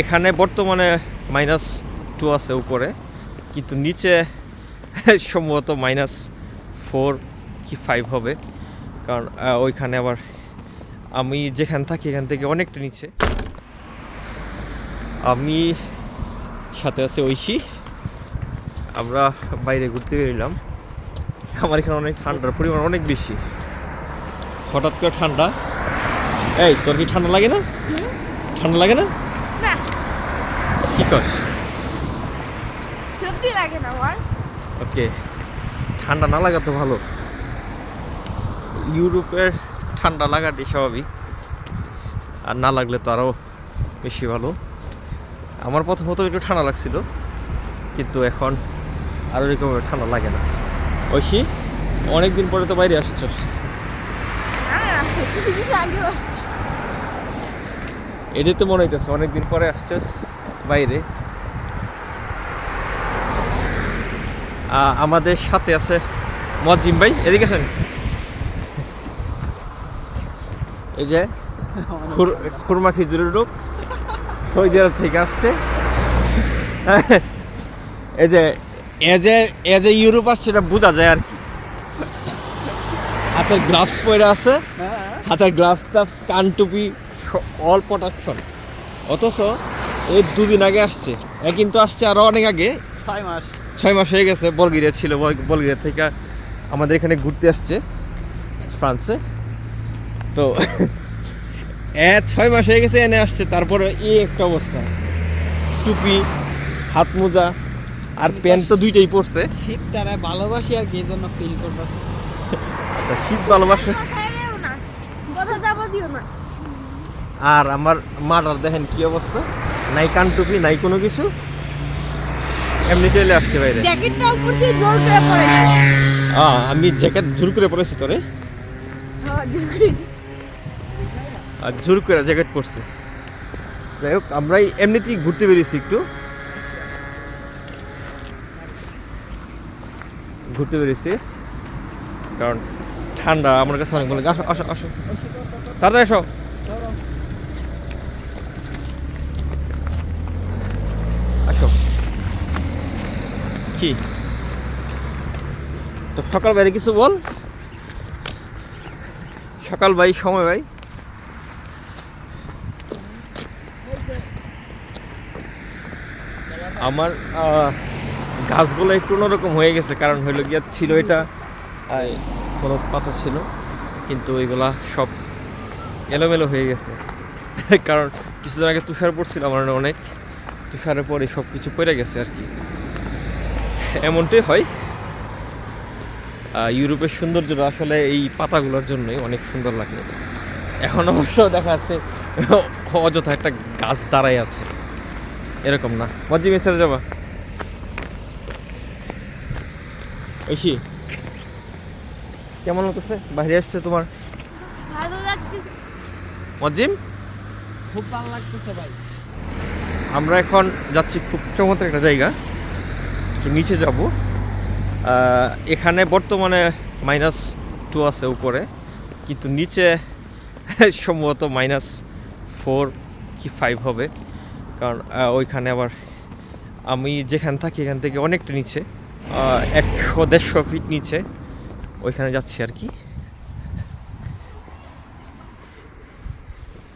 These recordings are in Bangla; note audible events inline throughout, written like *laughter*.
এখানে বর্তমানে মাইনাস টু আছে উপরে, কিন্তু নিচে *laughs* সম্ভবত মাইনাস ফোর কি ফাইভ হবে। কারণ ওইখানে আবার আমি যেখানে থাকি এখান থেকে অনেকটা নিচে। আমি সাথে আছে ঐশী। আমরা বাইরে ঘুরতে বেরোলাম আমার এখানে অনেক ঠান্ডার পরিমাণ অনেক বেশি। হঠাৎ করে ঠান্ডা। এই, তোর কি ঠান্ডা লাগে না? ঠান্ডা লাগে না? না। কি কর সত্যি লাগে না আমার ওকে ঠান্ডা না লাগা তো ভালো। ইউরোপের ঠান্ডা লাগাটাই স্বাভাবিক। আর না লাগলে তো আরও বেশি ভালো। আমার প্রথমত একটু ঠান্ডা লাগছিল কিন্তু এখন আরও এরকমভাবে ঠান্ডা লাগে না। ঐশী অনেকদিন পরে তো বাইরে আসছো। কিছু কিছু আগে আসছি। এটাই তো মনে হইতেছে অনেকদিন পরে আসছো বাইরে। আমাদের সাথে আছে মজিম ভাই এদিকে আছেন এই যে খুর- খুরমা খিচুড়ির লোক সৌদি আরব থেকে আসছে। এই যে এজ এ এজ এ ইউরোপ আসছে এটা বোঝা যায় আর কি। হাতের গ্লাভস পরে আছে হাতের গ্লাভস টাভস কান টুপি অল প্রোটেকশন অথচ এই দুদিন আগে আসছে। এ কিন্তু আসছে আরও অনেক আগে। ছয় মাস। ছয় মাস হয়ে গেছে বলগেরিয়া ছিল বল- বলগেরিয়া থেকে আমাদের এখানে ঘুরতে আসছে ফ্রান্সে। তো *laughs* এ ছয় মাস হয়ে গেছে এনে আসছে। তারপরে এই একটা অবস্থা। টুপি হাত মোজা আর প্যান্ট তো দুইটাই পরছে। শীতটারে ভালোবাসি আর কি এই জন্য ফিল করতেছি। আচ্ছা শীত ভালোবাসে। কোথাও যাব দিও না। আর আমার মাটার দেখেন কি অবস্থা? নাই কান টুপি নাই কোনো কিছু। এমনি চলে আসছে বাইরে। জ্যাকেটটা পরছি জোর করে পরেছি আ, আমি জ্যাকেট জোর করে পরেছি তোরে। হ্যাঁ আর জোর করে জ্যাকেট পরছে। যাই হোক আমরাই এমনিতেই ঘুরতে বেরিয়েছি একটু। ঘুরতে বেরিয়েছি। কারণ ঠান্ডা আমার কাছে অনেক ভালো। আসো আসো আসো। তাড়াতাড়ি এসো কি তো সকাল বাইরে কিছু বল? সকাল ভাই, সময় ভাই। আমার গাছগুলো একটু অন্যরকম হয়ে গেছে, কারণ হইল গিয়া ছিল এটা কোনো পাতা ছিল, কিন্তু এগুলা সব এলোমেলো হয়ে গেছে। *laughs* কারণ কিছুদিন আগে তুষার পড়ছিল আমার অনেক। তুষারের পরে সব কিছু পড়ে গেছে আর কি। এমনটাই হয়। ইউরোপের সৌন্দর্যটা আসলে এই পাতাগুলোর জন্যই অনেক সুন্দর লাগে। এখন অবশ্য দেখা যাচ্ছে অযথা একটা গাছ দাঁড়াই আছে। এরকম না। মজ্জি মিস্টার যাবা। ঐশী কেমন হতেছে বাইরে আসছে তোমার? ভালো লাগতেছে। মজ্জিম? খুব ভালো লাগতেছে ভাই। আমরা এখন যাচ্ছি খুব চমৎকার একটা জায়গা। একটু নিচে যাব। এখানে বর্তমানে মাইনাস টু আছে উপরে, কিন্তু নিচে *laughs* সম্ভবত মাইনাস ফোর কি ফাইভ হবে। কারণ ওইখানে আবার আমি যেখানে থাকি এখান থেকে অনেকটা নিচে একশো দেড়শো ফিট নিচে, ওইখানে যাচ্ছি আর কি।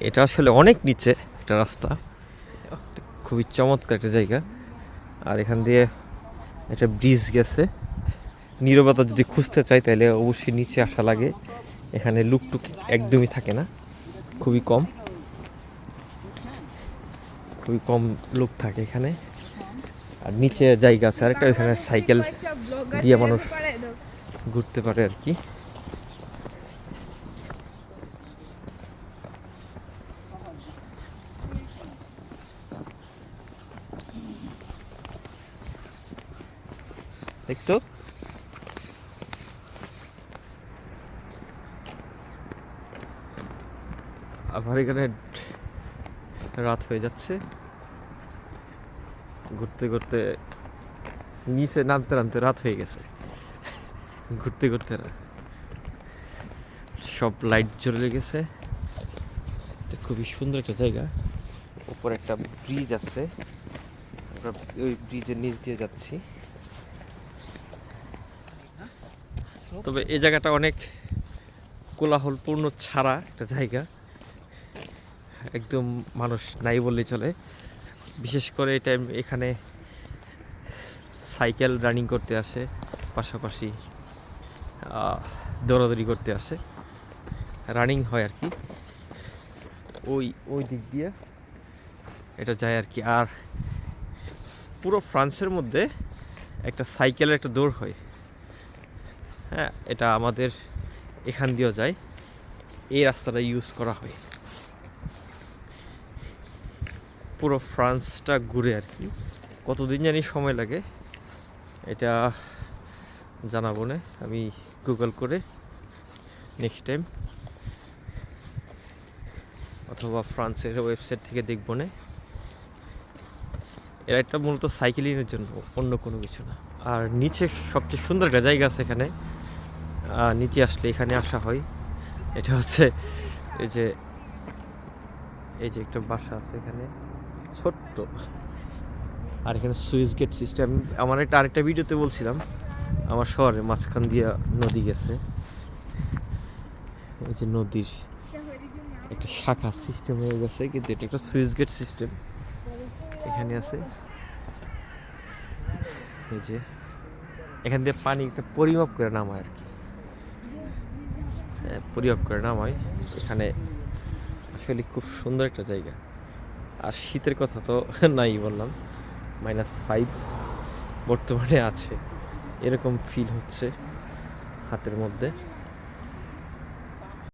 এটা আসলে অনেক নিচে একটা রাস্তা, খুবই চমৎকার একটা জায়গা। আর এখান দিয়ে একটা ব্রিজ গেছে। নিরবতা যদি খুঁজতে চাই তাহলে অবশ্যই নিচে আসা লাগে। এখানে লুকটুক একদমই থাকে না। খুবই কম। খুবই কম লোক থাকে এখানে। আর নিচে জায়গা আছে। আরেকটা ওইখানে সাইকেল দিয়ে মানুষ ঘুরতে পারে আর কি। দেখতো আবার এখানে রাত হয়ে যাচ্ছে। ঘুরতে ঘুরতে নিচে নামতে নামতে রাত হয়ে গেছে। ঘুরতে ঘুরতে রা- সব লাইট জ্বলে গেছে। এটা খুবই সুন্দর একটা জায়গা। উপরে একটা ব্রিজ আছে। ওই ব্রিজের নিচ দিয়ে যাচ্ছি। তবে এই জায়গাটা অনেক কোলাহলপূর্ণ ছাড়া একটা জায়গা। একদম মানুষ নাই বললেই চলে। বিশেষ করে এই টাইম এখানে সাইকেল রানিং করতে আসে, পাশাপাশি দৌড়াদৌড়ি করতে আসে। রানিং হয় আর কি। ওই ওই দিক দিয়ে এটা যায় আর কি। আর পুরো ফ্রান্সের মধ্যে একটা সাইকেলের একটা দৌড় হয়। হ্যাঁ এটা আমাদের এখান দিয়েও যায়। এই রাস্তাটা ইউজ করা হয়। পুরো ফ্রান্সটা ঘুরে আর কি। কতদিন জানি সময় লাগে, এটা জানাব না। আমি গুগল করে নেক্সট টাইম অথবা ফ্রান্সের ওয়েবসাইট থেকে দেখব না। এরা একটা মূলত সাইকেলিংয়ের জন্য, অন্য কোনো কিছু না। আর নিচে সবচেয়ে সুন্দর একটা জায়গা আছে এখানে। নিচে আসলে এখানে আসা হয়। এটা হচ্ছে এই যে এই যে একটা বাসা আছে এখানে, ছোট্ট। আর এখানে সুইচ গেট সিস্টেম। আমার একটা আরেকটা ভিডিওতে বলছিলাম, আমার শহরে মাঝখান দিয়ে নদী গেছে। এই যে নদীর একটা শাখা সিস্টেম হয়ে গেছে, কিন্তু এটা একটা সুইচ গেট সিস্টেম। এখানে আছে। এই যে, এখান দিয়ে পানি একটা পরিমাপ করে নামায় আর কি। হ্যাঁ, করে করে নামায় এখানে আসলে খুব সুন্দর একটা জায়গা। আর শীতের কথা তো *laughs* নাই বললাম। মাইনাস ফাইভ বর্তমানে আছে। এরকম ফিল হচ্ছে হাতের মধ্যে।